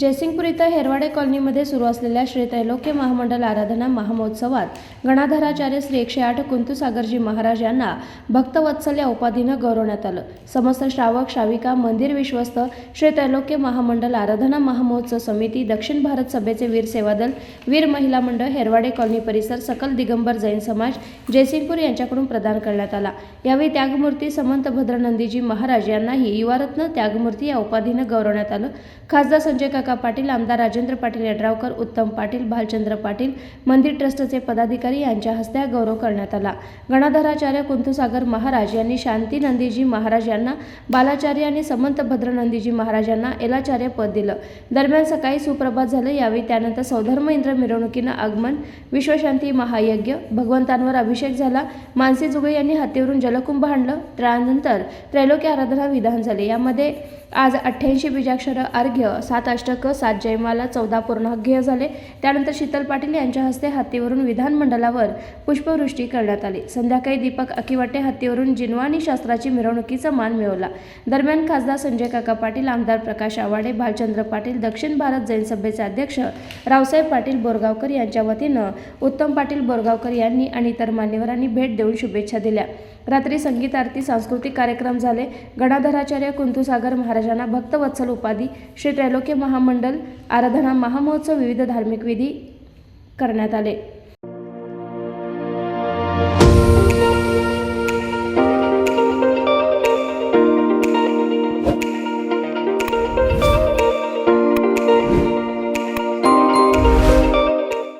जयसिंगपूर इथं हेरवाडे कॉलनीमध्ये सुरू असलेल्या श्री त्रैलोक्य महामंडल आराधना महामहोत्सवात गणाधराचार्य श्री एकशे आठ कुंतुसागरजी महाराज यांना भक्तवत्सल या उपाधीनं गौरवण्यात आलं. समस्त श्रावक श्राविका मंदिर विश्वस्त श्री त्रैलोक्य महामंडल आराधना महामहोत्सव समिती दक्षिण भारत सभेचे वीर सेवादल वीर महिला मंडळ हेरवाडे कॉलनी परिसर सकल दिगंबर जैन समाज जयसिंगपूर यांच्याकडून प्रदान करण्यात आला. यावेळी त्यागमूर्ती समंत भद्रनंदीजी महाराज यांनाही युवारत्न त्यागमूर्ती या उपाधीनं गौरवण्यात आलं. खासदार संजय काका पाटील आमदार राजेंद्र पाटील यड्रावकर उत्तम पाटील भालचंद्र पाटील मंदिर ट्रस्टचे पदाधिकारी यांच्या हस्ते गौरव करण्यात आला. गणाधराचार्य कुंतुसागर महाराज यांनी शांती नंदीजी महाराज यांना बालाचार्य आणि समंत भद्रनंदीजी महाराज यांना एलाचार्य पद दिलं. दरम्यान सकाळी सुप्रभात झालं. यावेळी त्यानंतर सौधर्म इंद्र मिरवणुकीनं आगमन विश्वशांती महायज्ञ भगवंतांवर अभिषेक झाला. मानसी जुगे यांनी हत्तीवरून जलकुंभ आणलं. त्यानंतर त्रैलोक्य आराधना विधान झाले. यामध्ये आज अठ्ठ्याऐंशी बीजाक्षर अर्घ्य सात अष्टक सात जयमाला चौदा पूर्णाघ्य झाले. त्यानंतर शीतल पाटील यांच्या हस्ते हत्तीवरून विधानमंडळावर पुष्पवृष्टी करण्यात आली. संध्याकाळी दीपक अकिवाटे हत्तीवरून जिनवाणी शास्त्राची मिरवणुकीचा मान मिळवला. दरम्यान खासदार संजय काका पाटील आमदार प्रकाश आवाडे भालचंद्र पाटील दक्षिण भारत जैन सभेचे अध्यक्ष रावसाहेब पाटील बोरगावकर यांच्या वतीनं उत्तम पाटील बोरगावकर यांनी आणि इतर मान्यवरांनी भेट देऊन शुभेच्छा दिल्या. रात्री संगीत आरती सांस्कृतिक कार्यक्रम झाले. गणाधराचार्य कुंतुसागर महाराजांना भक्तवत्सल उपाधी श्री त्रैलोक्य महामंडल आराधना महामहोत्सव विविध धार्मिक विधी करण्यात आले.